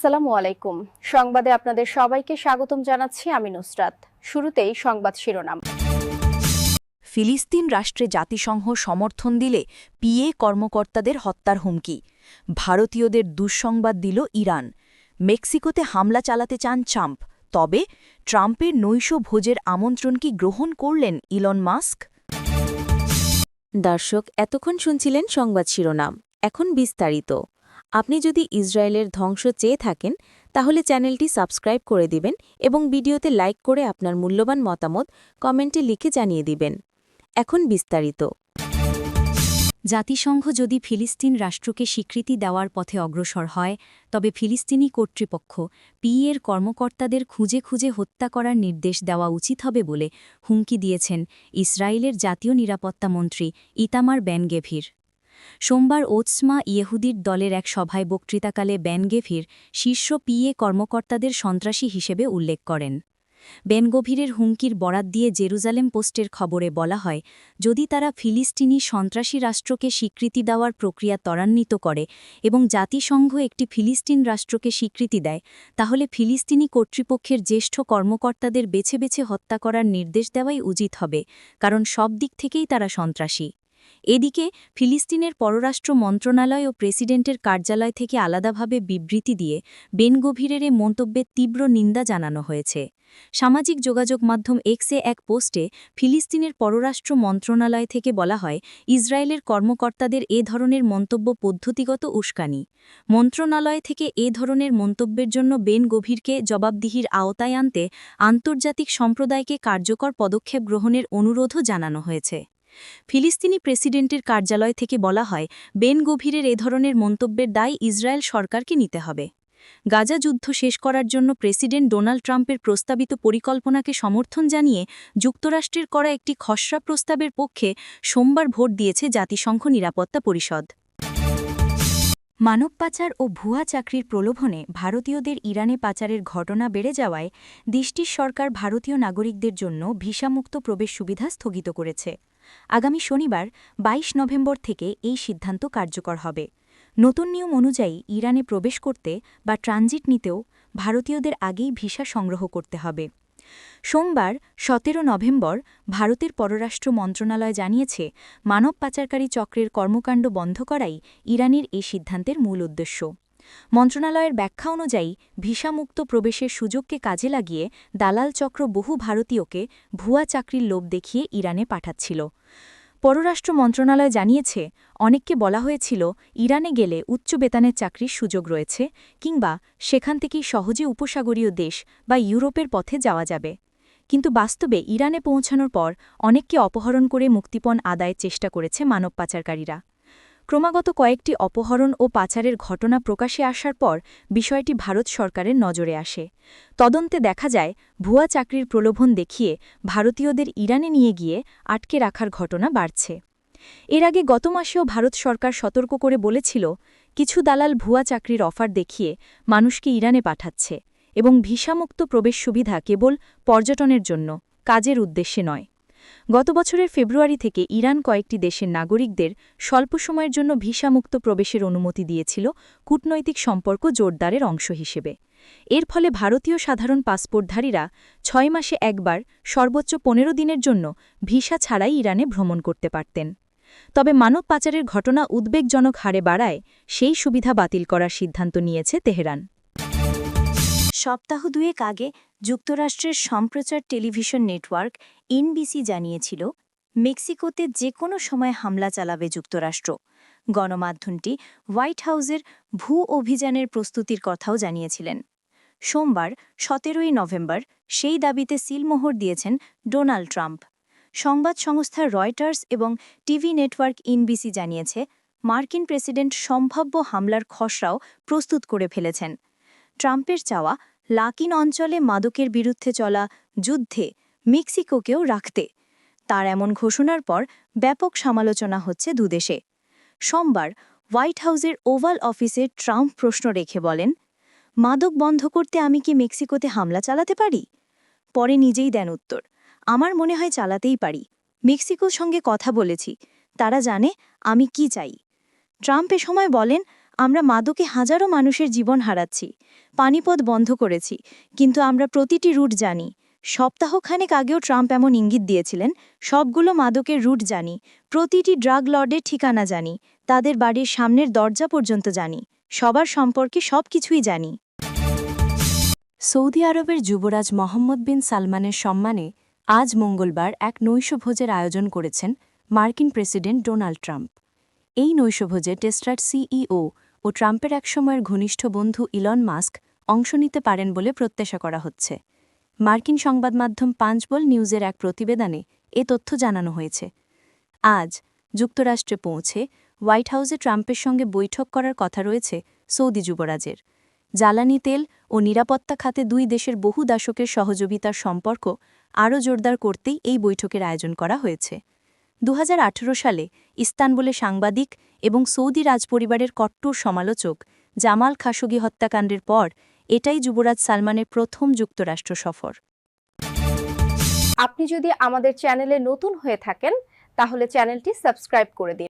আসসালামু আলাইকুম। সংবাদে আপনাদের সবাইকে স্বাগতম জানাচ্ছি আমি নুসরাত। শুরুতেই সংবাদ শিরোনাম। ফিলিস্তিন রাষ্ট্রে জাতিসংঘ সমর্থন দিলে পিএ কর্মকর্তাদের হত্যার হুমকি। ভারতীয়দের দুঃসংবাদ দিল ইরান। মেক্সিকোতে হামলা চালাতে চান ট্রাম্প। তবে ট্রাম্পের নৈশ ভোজের আমন্ত্রণ কি গ্রহণ করলেন ইলন মাস্ক? দর্শক এতক্ষণ শুনছিলেন সংবাদ শিরোনাম। এখন বিস্তারিত। আপনি যদি ইসরায়েলের ধ্বংস চেয়ে থাকেন, তাহলে চ্যানেলটি সাবস্ক্রাইব করে দিবেন এবং ভিডিওতে লাইক করে আপনার মূল্যবান মতামত কমেন্টে লিখে জানিয়ে দিবেন। এখন বিস্তারিত। জাতিসংঘ যদি ফিলিস্তিন রাষ্ট্রকে স্বীকৃতি দেওয়ার পথে অগ্রসর হয়, তবে ফিলিস্তিনি কর্তৃপক্ষ পিএর কর্মকর্তাদের খুঁজে খুঁজে হত্যা করার নির্দেশ দেওয়া উচিত হবে বলে হুমকি দিয়েছেন ইসরায়েলের জাতীয় নিরাপত্তা মন্ত্রী ইতামার ব্যানগেভির সোমবার ওৎসমা ইয়েহুদির দলের এক সভায় বক্তৃতাকালে ব্যানগেভির শীর্ষ পিএ কর্মকর্তাদের সন্ত্রাসী হিসেবে উল্লেখ করেন। বেনগভীরের হুমকির বরাত দিয়ে জেরুজালেম পোস্টের খবরে বলা হয়, যদি তারা ফিলিস্তিনি সন্ত্রাসী রাষ্ট্রকে স্বীকৃতি দেওয়ার প্রক্রিয়া ত্বরান্বিত করে এবং জাতিসংঘ একটি ফিলিস্তিন রাষ্ট্রকে স্বীকৃতি দেয়, তাহলে ফিলিস্তিনি কর্তৃপক্ষের জ্যেষ্ঠ কর্মকর্তাদের বেছে বেছে হত্যা করার নির্দেশ দেওয়াই উচিত হবে, কারণ সব দিক থেকেই তারা সন্ত্রাসী। এদিকে, ফিলিস্তিনের পররাষ্ট্র মন্ত্রণালয় ও প্রেসিডেন্টের কার্যালয় থেকে আলাদাভাবে বিবৃতি দিয়ে বেনগভীরের এ মন্তব্যের তীব্র নিন্দা জানানো হয়েছে। সামাজিক যোগাযোগ মাধ্যম এক্সে এক পোস্টে ফিলিস্তিনের পররাষ্ট্র মন্ত্রণালয় থেকে বলা হয়, ইসরায়েলের কর্মকর্তাদের এ ধরনের মন্তব্য পদ্ধতিগত উস্কানি। মন্ত্রণালয় থেকে এ ধরনের মন্তব্যের জন্য বেন গভীরকে জবাবদিহির আওতায় আনতে আন্তর্জাতিক সম্প্রদায়কে কার্যকর পদক্ষেপ গ্রহণের অনুরোধও জানানো হয়েছে। ফিলিস্তিনি প্রেসিডেন্টের কার্যালয় থেকে বলা হয়, বেন গভীরের এ ধরনের মন্তব্যের দায় ইসরায়েল সরকারকে নিতে হবে। গাজা যুদ্ধ শেষ করার জন্য প্রেসিডেন্ট ডোনাল্ড ট্রাম্পের প্রস্তাবিত পরিকল্পনাকে সমর্থন জানিয়ে যুক্তরাষ্ট্রের করা একটি খসড়া প্রস্তাবের পক্ষে সোমবার ভোট দিয়েছে জাতিসংঘ নিরাপত্তা পরিষদ। মানব পাচার ও ভুয়া চাকরির প্রলোভনে ভারতীয়দের ইরানে পাচারের ঘটনা বেড়ে যাওয়ায় দেশটির সরকার ভারতীয় নাগরিকদের জন্য ভিসামুক্ত প্রবেশ সুবিধা স্থগিত করেছে। আগামী শনিবার ২২ নভেম্বর থেকে এই সিদ্ধান্ত কার্যকর হবে। নতুন নিয়ম অনুযায়ী ইরানে প্রবেশ করতে বা ট্রানজিট নিতেও ভারতীয়দের আগেই ভিসা সংগ্রহ করতে হবে। সোমবার, সতেরো নভেম্বর, ভারতের পররাষ্ট্র মন্ত্রণালয় জানিয়েছে, মানব পাচারকারী চক্রের কর্মকাণ্ড বন্ধ করাই ইরানের এই সিদ্ধান্তের মূল উদ্দেশ্য। মন্ত্রণালয়ের ব্যাখ্যা অনুযায়ী ভিসামুক্ত প্রবেশের সুযোগকে কাজে লাগিয়ে দালাল চক্র বহু ভারতীয়কে ভুয়া চাকরির লোভ দেখিয়ে ইরানে পাঠাচ্ছিল। পররাষ্ট্র মন্ত্রণালয় জানিয়েছে, অনেককে বলা হয়েছিল, ইরানে গেলে উচ্চ বেতনের চাকরির সুযোগ রয়েছে কিংবা সেখান থেকেই সহজে উপসাগরীয় দেশ বা ইউরোপের পথে যাওয়া যাবে। কিন্তু বাস্তবে ইরানে পৌঁছানোর পর অনেককে অপহরণ করে মুক্তিপণ আদায়ের চেষ্টা করেছে মানব পাচারকারীরা। ক্রমাগত কয়েকটি অপহরণ ও পাচারের ঘটনা প্রকাশে আসার পর বিষয়টি ভারত সরকারের নজরে আসে। তদন্তে দেখা যায়, ভুয়া চাকরির প্রলোভন দেখিয়ে ভারতীয়দের ইরানে নিয়ে গিয়ে আটকে রাখার ঘটনা বাড়ছে। এর আগে গত মাসেও ভারত সরকার সতর্ক করে বলেছিল, কিছু দালাল ভুয়া চাকরির অফার দেখিয়ে মানুষকে ইরানে পাঠাচ্ছে এবং ভিসামুক্ত প্রবেশ সুবিধা কেবল পর্যটনের জন্য, কাজের উদ্দেশ্যে নয়। গত বছরের ফেব্রুয়ারি থেকে ইরান কয়েকটি দেশের নাগরিকদের স্বল্প সময়ের জন্য ভিসামুক্ত প্রবেশের অনুমতি দিয়েছিল কূটনৈতিক সম্পর্ক জোরদারের অংশ হিসেবে। এর ফলে ভারতীয় সাধারণ পাসপোর্টধারীরা ছয় মাসে একবার সর্বোচ্চ পনেরো দিনের জন্য ভিসা ছাড়াই ইরানে ভ্রমণ করতে পারতেন। তবে মানব পাচারের ঘটনা উদ্বেগজনক হারে বাড়ায় সেই সুবিধা বাতিল করার সিদ্ধান্ত নিয়েছে তেহরান। সপ্তাহ দুয়েক আগে যুক্তরাষ্ট্রের সম্প্রচার টেলিভিশন নেটওয়ার্ক এনবিসি জানিয়েছিল, মেক্সিকোতে যে কোনো সময় হামলা চালাবে যুক্তরাষ্ট্র। গণমাধ্যমটি হোয়াইট হাউসের ভূ অভিযানের প্রস্তুতির কথাও জানিয়েছিলেন। সোমবার, সতেরোই নভেম্বর, সেই দাবিতে সিলমোহর দিয়েছেন ডোনাল্ড ট্রাম্প। সংবাদ সংস্থা রয়টার্স এবং টিভি নেটওয়ার্ক ইনবিসি জানিয়েছে, মার্কিন প্রেসিডেন্ট সম্ভাব্য হামলার খসড়াও প্রস্তুত করে ফেলেছেন। ট্রাম্পের চাওয়া লাকিন অঞ্চলে মাদকের বিরুদ্ধে চলা যুদ্ধে মেক্সিকোকেও রাখতে। তার এমন ঘোষণার পর ব্যাপক সমালোচনা হচ্ছে দুদেশে। সোমবার হোয়াইট হাউসের ওভাল অফিসে ট্রাম্প প্রশ্ন রেখে বলেন, মাদক বন্ধ করতে আমি কি মেক্সিকোতে হামলা চালাতে পারি? পরে নিজেই দেন উত্তর, আমার মনে হয় চালাতেই পারি। মেক্সিকোর সঙ্গে কথা বলেছি। তারা জানে আমি কি চাই। ট্রাম্প এ সময় বলেন আমরা মাদকে হাজারো মানুষের জীবন হারাচ্ছি, পানিপথ বন্ধ করেছি, কিন্তু আমরা প্রতিটি রুট জানি। সপ্তাহখানেক আগেও ট্রাম্প এমন ইঙ্গিত দিয়েছিলেন, সবগুলো মাদকের রুট জানি, প্রতিটি ড্রাগ লর্ডের ঠিকানা জানি, তাদের বাড়ির সামনের দরজা পর্যন্ত জানি, সবার সম্পর্কে সব কিছুই জানি। সৌদি আরবের যুবরাজ মোহাম্মদ বিন সালমানের সম্মানে আজ মঙ্গলবার এক নৈশভোজের আয়োজন করেছেন মার্কিন প্রেসিডেন্ট ডোনাল্ড ট্রাম্প। এই নৈশভোজে টেস্টার সিইও ও ট্রাম্পের একসময়ের ঘনিষ্ঠ বন্ধু ইলন মাস্ক অংশ নিতে পারেন বলে প্রত্যাশা করা হচ্ছে। মার্কিন সংবাদ সংবাদমাধ্যম পাঁচবল নিউজের এক প্রতিবেদনে এ তথ্য জানানো হয়েছে। আজ যুক্তরাষ্ট্রে পৌঁছে হোয়াইট হাউসে ট্রাম্পের সঙ্গে বৈঠক করার কথা রয়েছে সৌদি যুবরাজের। জ্বালানি তেল ও নিরাপত্তা খাতে দুই দেশের বহু দাশকের সহযোগিতার সম্পর্ক আরও জোরদার করতেই এই বৈঠকের আয়োজন করা হয়েছে। দু হাজার আঠেরো সালে ইস্তানবুলে সাংবাদিক এবং সৌদি রাজপরিবারের কট্টর সমালোচক জামাল খাসুগি হত্যাকাণ্ডের পর এটাই যুবরাজ সালমানের প্রথম যুক্তরাষ্ট্র সফর। আপনি যদি আমাদের চ্যানেলে নতুন হয়ে থাকেন, তাহলে চ্যানেলটি সাবস্ক্রাইব করে দিন।